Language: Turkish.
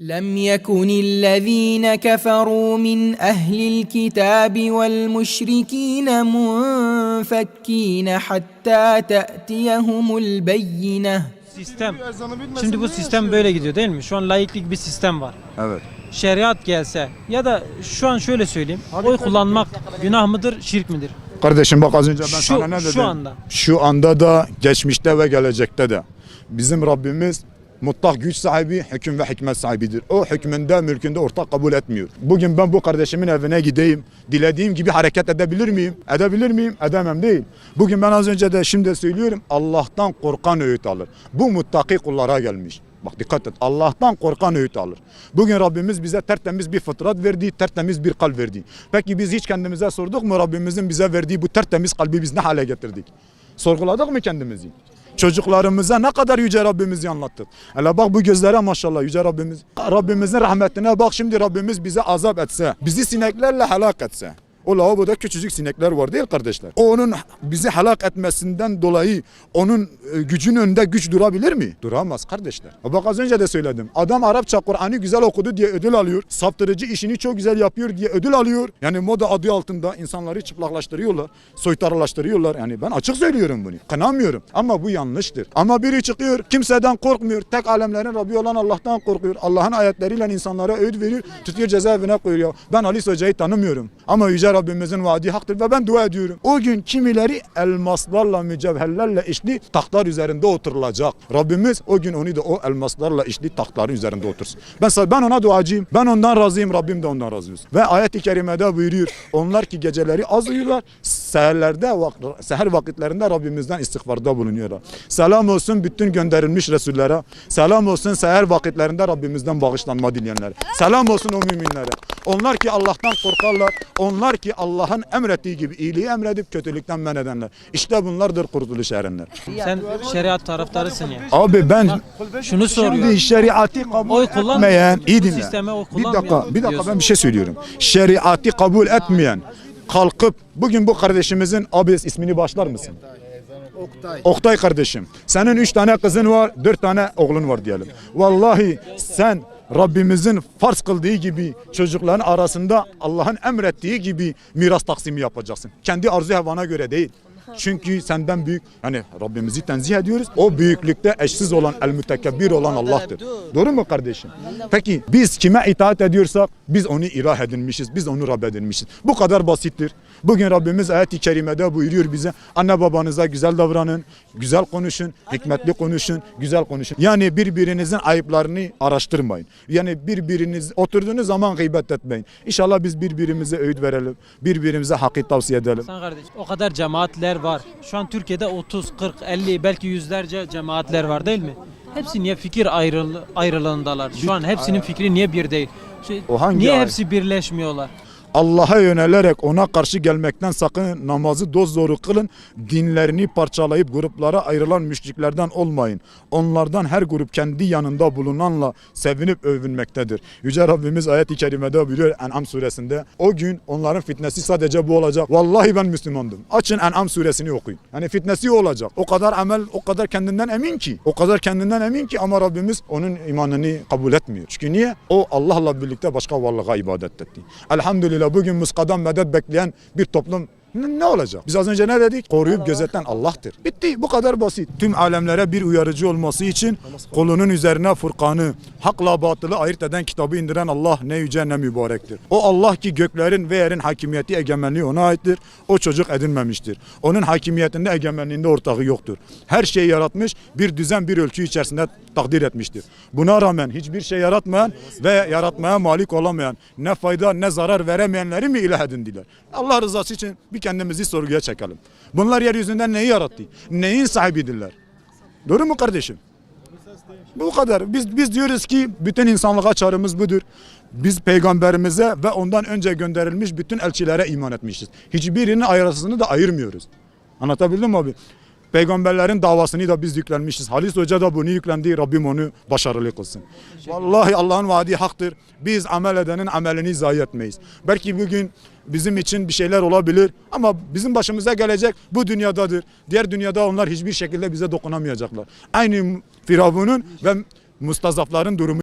لم يكن الذين كفروا من اهل الكتاب والمشركين منفكين حتى تاتيهم البينه Sistem. Şimdi bu sistem böyle gidiyor değil mi? Şu an laiklik bir sistem var. Evet. Şeriat gelse ya da şu an şöyle söyleyeyim. Oy kullanmak günah mıdır, şirk midir? Kardeşim bak az önce ben Şu- sana ne dedim? şu anda. Şu anda da, geçmişte ve gelecekte de. Bizim Rabbimiz mutlak güç sahibi, hüküm ve hikmet sahibidir. O hükmünde, mülkünde ortak kabul etmiyor. Bugün ben bu kardeşimin evine gideyim, dilediğim gibi hareket edebilir miyim? Edebilir miyim? Edemem değil. Bugün ben az önce de şimdi söylüyorum, Allah'tan korkan öğüt alır. Bu muttaki kullara gelmiş. Bak dikkat et. Allah'tan korkan öğüt alır. Bugün Rabbimiz bize tertemiz bir fıtrat verdi, tertemiz bir kalp verdi. Peki biz hiç kendimize sorduk mu Rabbimizin bize verdiği bu tertemiz kalbi biz ne hale getirdik? Sorguladık mı kendimizi? Çocuklarımıza ne kadar yüce Rabbimizi anlattık. Hele bak bu gözlere maşallah yüce Rabbimiz. Rabbimizin rahmetine bak şimdi Rabbimiz bize azap etse, bizi sineklerle helak etse. O lavaboda küçücük sinekler var değil kardeşler. O onun bizi helak etmesinden dolayı onun e, gücün önünde güç durabilir mi? Duramaz kardeşler. Bak az önce de söyledim. Adam Arapça Kur'an'ı güzel okudu diye ödül alıyor. Saptırıcı işini çok güzel yapıyor diye ödül alıyor. Yani moda adı altında insanları çıplaklaştırıyorlar. Soytarılaştırıyorlar. Yani ben açık söylüyorum bunu. Kınamıyorum. Ama bu yanlıştır. Ama biri çıkıyor kimseden korkmuyor. Tek alemlerin Rabbi olan Allah'tan korkuyor. Allah'ın ayetleriyle insanlara öğüt veriyor. Tutuyor cezaevine koyuyor. Ben Ali Hoca'yı tanımıyorum. Ama Yüce Rabbimizin vaadi haktır ve ben dua ediyorum. O gün kimileri elmaslarla, mücevherlerle işli tahtlar üzerinde oturulacak. Rabbimiz o gün onu da o elmaslarla işli tahtların üzerinde otursun. Ben, ben ona duacıyım. Ben ondan razıyım. Rabbim de ondan razı olsun. Ve ayet-i kerimede buyuruyor. Onlar ki geceleri az uyuyorlar. Seherlerde, vak- seher vakitlerinde Rabbimizden istiğfarda bulunuyorlar. Selam olsun bütün gönderilmiş Resullere. Selam olsun seher vakitlerinde Rabbimizden bağışlanma dileyenlere. Selam olsun o müminlere. Onlar ki Allah'tan korkarlar. Onlar ki Allah'ın emrettiği gibi iyiliği emredip kötülükten men edenler. İşte bunlardır kurtuluş erenler. Sen şeriat taraftarısın ya. Abi ben Şunu soruyorum. Şimdi şeriatı kabul Oy etmeyen, iyi dinle. Bir dakika, bir dakika ben bir şey söylüyorum. Şeriatı kabul etmeyen, kalkıp bugün bu kardeşimizin abi ismini başlar mısın? Oktay. Oktay kardeşim. Senin üç tane kızın var, dört tane oğlun var diyelim. Vallahi sen Rabbimizin farz kıldığı gibi çocukların arasında Allah'ın emrettiği gibi miras taksimi yapacaksın. Kendi arzu hevana göre değil. Çünkü senden büyük hani Rabbimizi tenzih ediyoruz. O büyüklükte eşsiz olan el mütekebbir olan Allah'tır. Doğru mu kardeşim? Peki biz kime itaat ediyorsak biz onu ilah edinmişiz. Biz onu Rab edinmişiz. Bu kadar basittir. Bugün Rabbimiz ayet-i kerimede buyuruyor bize anne babanıza güzel davranın, güzel konuşun, hikmetli konuşun, güzel konuşun. Yani birbirinizin ayıplarını araştırmayın. Yani birbiriniz oturduğunuz zaman gıybet etmeyin. İnşallah biz birbirimize öğüt verelim. Birbirimize hakkı tavsiye edelim. Sen kardeş o kadar cemaatler var. Şu an Türkiye'de 30, 40, 50 belki yüzlerce cemaatler var değil mi? Hepsi niye fikir ayrıl ayrılığındalar? Şu an hepsinin fikri niye bir değil? Şey, O hangi niye ay- hepsi birleşmiyorlar? Allah'a yönelerek ona karşı gelmekten sakın namazı dozdoğru kılın. Dinlerini parçalayıp gruplara ayrılan müşriklerden olmayın. Onlardan her grup kendi yanında bulunanla sevinip övünmektedir. Yüce Rabbimiz ayet-i kerimede buyuruyor En'am suresinde. O gün onların fitnesi sadece bu olacak. Vallahi ben Müslümandım. Açın En'am suresini okuyun. Yani fitnesi olacak. O kadar amel, o kadar kendinden emin ki. O kadar kendinden emin ki ama Rabbimiz onun imanını kabul etmiyor. Çünkü niye? O Allah'la birlikte başka varlığa ibadet etti. Elhamdülillah bugün muskadan medet bekleyen bir toplum ne olacak? Biz az önce ne dedik? Koruyup gözeten Allah'tır. Bitti. Bu kadar basit. Tüm alemlere bir uyarıcı olması için kolunun üzerine Furkan'ı, hakla batılı ayırt eden kitabı indiren Allah ne yüce ne mübarektir. O Allah ki göklerin ve yerin hakimiyeti egemenliği ona aittir. O çocuk edinmemiştir. Onun hakimiyetinde egemenliğinde ortağı yoktur. Her şeyi yaratmış, bir düzen bir ölçü içerisinde takdir etmiştir. Buna rağmen hiçbir şey yaratmayan ve yaratmaya malik olamayan, ne fayda ne zarar veremeyenleri mi ilah edindiler? Allah rızası için bir kendimizi sorguya çekelim. Bunlar yeryüzünden neyi yarattı? Neyin sahibidirler? Doğru mu kardeşim? Bu kadar. Biz biz diyoruz ki bütün insanlığa çağrımız budur. Biz peygamberimize ve ondan önce gönderilmiş bütün elçilere iman etmişiz. Hiçbirinin ayrısını da ayırmıyoruz. Anlatabildim mi abi? Peygamberlerin davasını da biz yüklenmişiz. Halis Hoca da bunu yüklendi. Rabbim onu başarılı kılsın. Vallahi Allah'ın vaadi haktır. Biz amel edenin amelini zayi etmeyiz. Belki bugün bizim için bir şeyler olabilir ama bizim başımıza gelecek bu dünyadadır. Diğer dünyada onlar hiçbir şekilde bize dokunamayacaklar. Aynı Firavun'un ve mustazafların durumu